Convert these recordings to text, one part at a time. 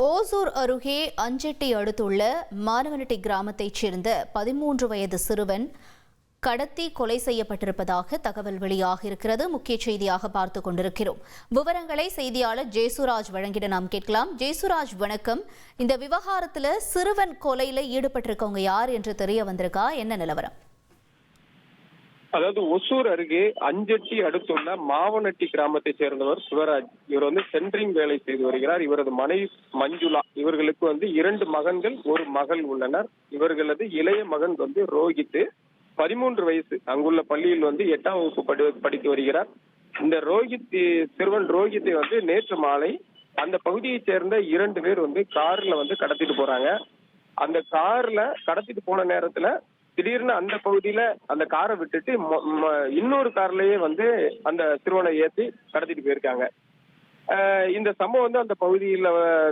ஓசூர் அருகே அஞ்செட்டி அடுத்துள்ள மானவனட்டி கிராமத்தைச் சேர்ந்த பதிமூன்று வயது சிறுவன் கடத்தி கொலை செய்யப்பட்டிருப்பதாக தகவல் வெளியாக இருக்கிறது. முக்கிய செய்தியாக பார்த்துக் கொண்டிருக்கிறோம். விவரங்களை செய்தியாளர் ஜெய்சுராஜ் வழங்கிட நாம் கேட்கலாம். ஜெய்சுராஜ் வணக்கம். இந்த விவகாரத்தில் சிறுவன் கொலையில் ஈடுபட்டிருக்கவங்க யார் என்று தெரிய வந்திருக்கா? என்ன நிலவரம்? அதாவது ஒசூர் அருகே அஞ்சட்டி அடுத்துள்ள மாவனட்டி கிராமத்தை சேர்ந்தவர் சிவராஜ். இவர் வந்து சென்ட்ரிங் வேலை செய்து வருகிறார். இவரது மனைவி மஞ்சுளா. இவர்களுக்கு வந்து இரண்டு மகன்கள் ஒரு மகள் உள்ளனர். இவர்களது இளைய மகன் வந்து ரோஹித். பதிமூன்று வயசு அங்குள்ள பள்ளியில் வந்து எட்டாம் வகுப்பு படி படித்து வருகிறார். இந்த ரோஹித் சிறுவன் ரோஹித்தை வந்து நேற்று மாலை அந்த பகுதியைச் சேர்ந்த இரண்டு பேர் வந்து கார்ல வந்து கடத்திட்டு போறாங்க. அந்த கார்ல கடத்திட்டு போன நேரத்துல திடீர்னு அந்த பகுதியில அந்த காரை விட்டுட்டு ம- இன்னொரு கார்லயே வந்து அந்த சிறுவனை ஏத்தி கடத்திட்டு போயிருக்காங்க. ஆஹ் இந்த சம்பவம் வந்து அந்த பகுதியில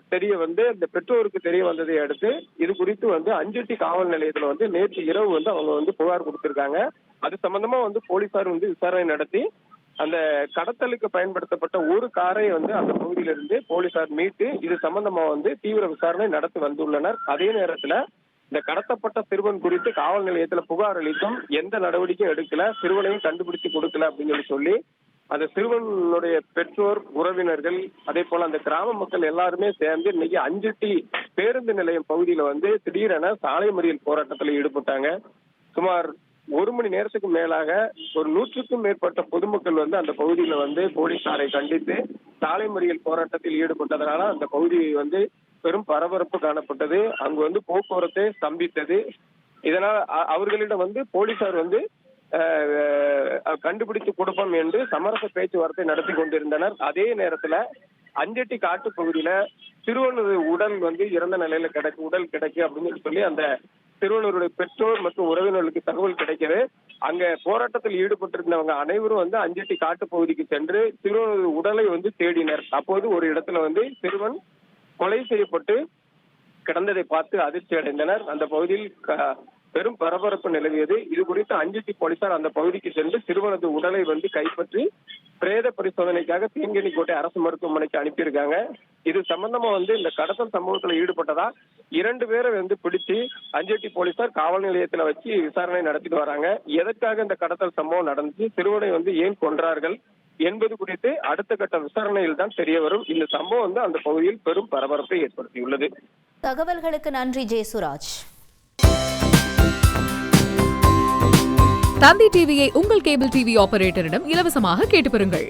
தெரிய வந்து அந்த பெற்றோருக்கு தெரிய வந்ததை அடுத்து இது குறித்து வந்து அஞ்சட்டி காவல் நிலையத்துல வந்து நேற்று இரவு வந்து அவங்க வந்து புகார் கொடுத்திருக்காங்க. அது சம்பந்தமா வந்து போலீசார் வந்து விசாரணை நடத்தி அந்த கடத்தலுக்கு பயன்படுத்தப்பட்ட ஒரு காரை வந்து அந்த பகுதியில இருந்து போலீசார் மீட்டு இது சம்பந்தமா வந்து தீவிர விசாரணை நடத்தி வந்துள்ளனர். அதே நேரத்துல இந்த கடத்தப்பட்ட சிறுவன் குறித்து காவல் நிலையத்துல புகார் அளித்தும் எந்த நடவடிக்கையும் எடுக்கல. சிறுவனையும் கண்டுபிடிச்சு கொடுக்கல அப்படின்னு சொல்லி சொல்லி அந்த சிறுவனுடைய பெற்றோர் உறவினர்கள் அதே போல அந்த கிராம மக்கள் எல்லாருமே சேர்ந்து இன்னைக்கு அஞ்சு டி பேருந்து நிலையம் பகுதியில வந்து திடீரென சாலை மறியல் போராட்டத்தில் ஈடுபட்டாங்க. சுமார் ஒரு மணி நேரத்துக்கு மேலாக ஒரு நூற்றுக்கும் மேற்பட்ட பொதுமக்கள் வந்து அந்த பகுதியில வந்து போலீசாரை கண்டித்து சாலை மறியல் போராட்டத்தில் ஈடுபட்டதனால அந்த பகுதியை வந்து பெரும் பரபரப்பு காணப்பட்டது. அங்கு வந்து போக்குவரத்தை ஸ்தம்பித்தது. இதனால் அவர்களிடம் வந்து போலீசார் வந்து கண்டுபிடித்து கொடுப்போம் என்று சமரச பேச்சுவார்த்தை நடத்தி கொண்டிருந்தனர். அதே நேரத்துல அஞ்சட்டி காட்டு பகுதியில திருவள்ளூர் உடல் வந்து இறந்த நிலையில கிடைக்கு உடல் கிடைக்கு அப்படின்னு சொல்லி அந்த திருவள்ளூருடைய பெற்றோர் மற்றும் உறவினர்களுக்கு தகவல் கிடைக்கிறது. அங்க போராட்டத்தில் ஈடுபட்டிருந்தவங்க அனைவரும் வந்து அஞ்சட்டி காட்டு பகுதிக்கு சென்று திருவள்ளூர் உடலை வந்து தேடினர். அப்போது ஒரு இடத்துல வந்து சிறுவன் கொலை செய்யப்பட்டு கிடந்ததை பார்த்து அதிர்ச்சி அடைந்தனர். அந்த பகுதியில் க- பெரும் பரபரப்பு நிலவியது. இது குறித்து அஞ்சட்டி போலீசார் அந்த பகுதிக்கு சென்று சிறுவனது உடலை வந்து கைப்பற்றி பிரேத பரிசோதனைக்காக தீங்கனிக்கோட்டை அரசு மருத்துவமனைக்கு அனுப்பியிருக்காங்க. இது சம்பந்தமா வந்து இந்த கடத்தல் சம்பவத்துல ஈடுபட்டதா? இரண்டு பேரை வந்து பிடிச்சு அஞ்சட்டி போலீசார் காவல் நிலையத்துல வச்சு விசாரணை நடத்திட்டு வராங்க. எதற்காக இந்த கடத்தல் சம்பவம் நடந்துச்சு? சிறுவனை வந்து ஏன் கொன்றார்கள்? என்பது குறித்து அடுத்த கட்ட விசாரணையில் தான் தெரிய வரும். இந்த சம்பவம் வந்து அந்த பகுதியில் பெரும் பரபரப்பை ஏற்படுத்தியுள்ளது. தகவல்களுக்கு நன்றி ஜேசுராஜ் தந்தி டிவியை உங்கள் கேபிள் டிவி ஆபரேட்டரிடம் இலவசமாக கேட்டு பெறுங்கள்.